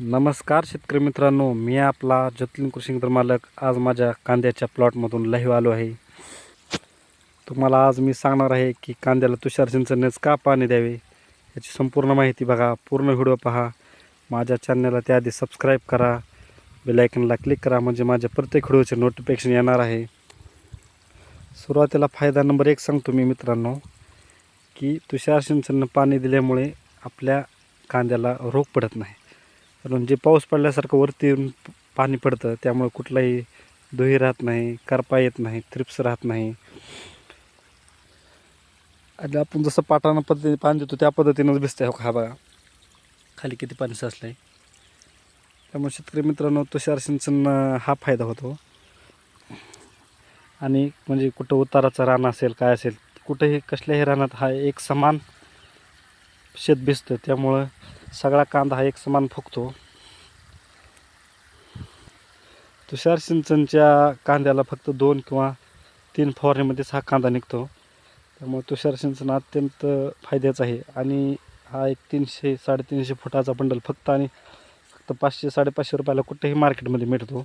नमस्कार शेतकरी मित्रांनो मी आपला जतलीन कृषी मालक. आज माझ्या कांद्याच्या प्लॉटमधून लाईव्ह आलो आहे. तुम्हाला आज मी सांगणार आहे की कांद्याला तुषार सिंचननेच का पाणी द्यावे याची संपूर्ण माहिती बघा. पूर्ण व्हिडिओ पहा. माझ्या चॅनलला त्याआधी सबस्क्राईब करा. बेलायकनला क्लिक करा म्हणजे माझ्या प्रत्येक व्हिडिओचे नोटिफिकेशन येणार आहे. सुरुवातीला फायदा नंबर एक सांगतो मी मित्रांनो की तुषार सिंचननं पाणी दिल्यामुळे आपल्या कांद्याला रोग पडत नाही. कारण जे पाऊस पडल्यासारखं वरती येऊन पाणी पडतं त्यामुळे कुठलाही धुई राहत नाही करपा येत नाही थ्रिप्स राहत नाही. आणि आपण जसं पाटानं पद्धतीने पाणी देतो त्या पद्धतीनंच भिजतंय हो हा बघा. खाली किती पाणी साचलं आहे त्यामुळे शेतकरी मित्रांनो तुषार सिंचन हा फायदा होतो. आणि म्हणजे कुठं उताराचं रान असेल काय असेल कुठंही कसल्याही रानात हा एक समान शेत भिजतं त्यामुळं सगळा कांदा हा एक समान फुगतो. तुषार सिंचनच्या कांद्याला फक्त दोन किंवा तीन फवारणीमध्येच हा कांदा निघतो. त्यामुळे तुषार सिंचन अत्यंत फायद्याचं आहे आणि हा एक तीनशे साडेतीनशे फुटाचा बंडल फक्त आणि फक्त पाचशे साडेपाचशे रुपयाला कुठेही मार्केटमध्ये मिळतो.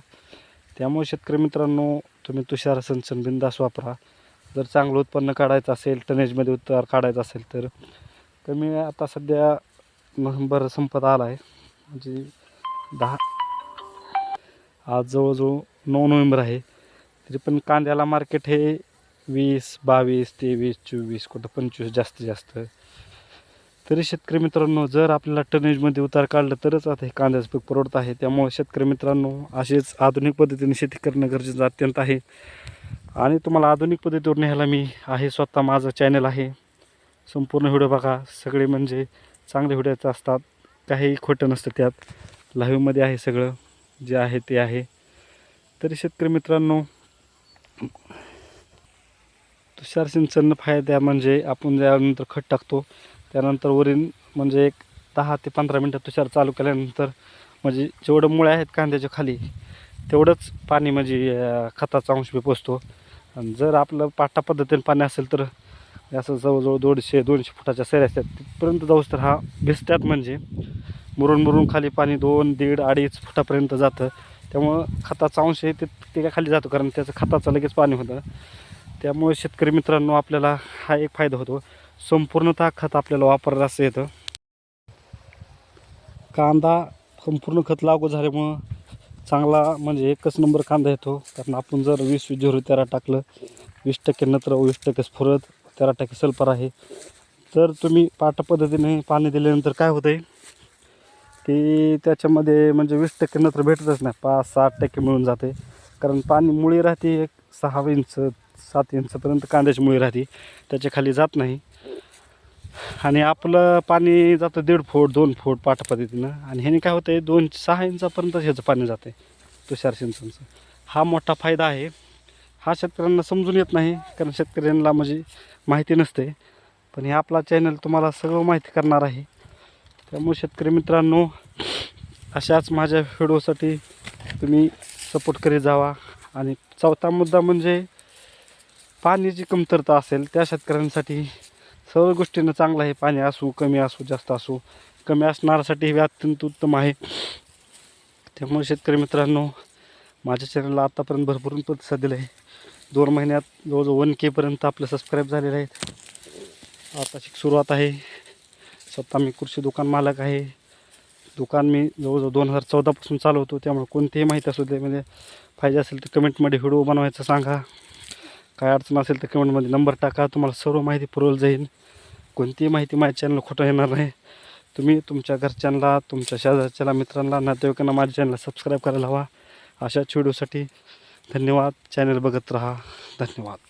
त्यामुळे शेतकरी मित्रांनो तुम्ही तुषार सिंचन बिंदास वापरा. जर चांगलं उत्पन्न काढायचं असेल टनेजमध्ये उतार काढायचं असेल तर कमी आता सध्या नोव्हेंबर संपत आला आहे म्हणजे दहा. आज जवळजवळ नऊ नोव्हेंबर आहे. तरी पण कांद्याला मार्केट हे वीस बावीस तेवीस चोवीस कुठं पंचवीस जास्तीत जास्त. तरी शेतकरी मित्रांनो जर आपल्याला टनेजमध्ये उतार काढलं तरच आता हे कांद्याचं पीक परवडत आहे. त्यामुळे शेतकरी मित्रांनो असेच आधुनिक पद्धतीने शेती करणं गरजेचं अत्यंत आहे. आणि तुम्हाला आधुनिक पद्धतीवर न्यायला मी आहे स्वतः माझं चॅनल आहे. संपूर्ण व्हिडिओ बघा. सगळे म्हणजे चांगले व्हिडिओच असतात. काही खोटं नसतं त्यात. लाईव्हमध्ये आहे सगळं. जे आहे ते आहे. तरी शेतकरी मित्रांनो तुषार सिंचन फायदा म्हणजे आपण ज्यानंतर खत टाकतो त्यानंतर वरील म्हणजे एक दहा ते पंधरा मिनटं तुषार चालू केल्यानंतर म्हणजे जेवढं मुळे आहेत कांद्याच्या खाली तेवढंच पाणी म्हणजे खताचा अंश बी पोचतो. आणि जर आपलं पाटा पद्धतीने पाणी असेल तर असं जवळजवळ दोनशे दोनशे फुटाच्या सऱ्या असतात तिथपर्यंत जाऊस तर हा भिजत्यात म्हणजे मुरून मुरून खाली पाणी दोन दीड अडीच फुटापर्यंत जातं. त्यामुळं खताचा अंश आहे ते ते काय खाली जातो कारण त्याचं खताचं लगेच पाणी होतं. त्यामुळे शेतकरी मित्रांनो आपल्याला हा एक फायदा होतो. संपूर्णतः खत आपल्याला वापरलं असं येतं. कांदा संपूर्ण खत लागू झाल्यामुळं चांगला म्हणजे एकच नंबर कांदा येतो. कारण आपण जर वीस वीस झिरो तेरा टाकलं वीस टक्के नत्र वीस टक्के स्फुरत तेरा टक्के सल्फर आहे. तर तुम्ही पाटा पद्धतीने पाणी दिल्यानंतर काय होतं आहे की त्याच्यामध्ये म्हणजे वीस टक्के नत्र भेटतच नाही. पाच सात टक्के मिळून जाते. कारण पाणी मुळी राहते एक सहा इंच सात इंचपर्यंत कांद्याची मुळी राहते. त्याच्याखाली जात नाही. आणि आपलं पाणी जातं दीड फूट दोन फूट पाठ पद्धतीनं आणि ह्याने काय होतं आहे दोन सहा इंचापर्यंत ह्याचं पाणी जातं आहे तुषार सिंचनचं. हा मोठा फायदा आहे. हा शेतकऱ्यांना समजून येत नाही. कारण शेतकऱ्यांना म्हणजे माहिती नसते. पण हे आपला चॅनल तुम्हाला सगळं माहिती करणार आहे. त्यामुळे शेतकरी मित्रांनो अशाच माझ्या व्हिडिओसाठी तुम्ही सपोर्ट करीत जावा. आणि चौथा मुद्दा म्हणजे पाण्याची कमतरता असेल त्या शेतकऱ्यांसाठी सर्व गोष्टीनं चांगलं आहे. पाणी असू कमी असू जास्त असू कमी असणाऱ्यासाठी हे अत्यंत उत्तम आहे. त्यामुळे शेतकरी मित्रांनो माझ्या चॅनलला आत्तापर्यंत भरपूर प्रतिसाद दिला आहे दोन महिन्यात जवळजवळ वन केपर्यंत आपलं सबस्क्राईब झालेले आहेत. आता शिक सुरुवात आहे. स्वतः मी कृषी दुकान मालक आहे. दुकान मी जवळजवळ दोन हजार चौदापासून चालवतो त्यामुळे कोणतीही माहिती असू दे म्हणजे पाहिजे असेल तर कमेंटमध्ये व्हिडिओ बनवायचं सांगा. काय अडचण असेल तर कमेंटमध्ये नंबर टाका. तुम्हाला सर्व माहिती पुरवली जाईल. कोणतीही माहिती माझ्या चॅनल खोटं येणार नाही. तुम्ही तुमच्या घरच्यांना तुमच्या शेजारच्याला मित्रांना नातेवाईकांना माझ्या चॅनलला सबस्क्राईब करायला हवा. अशाच व्हिडिओसाठी धन्यवाद. चॅनल बघत राहा. धन्यवाद.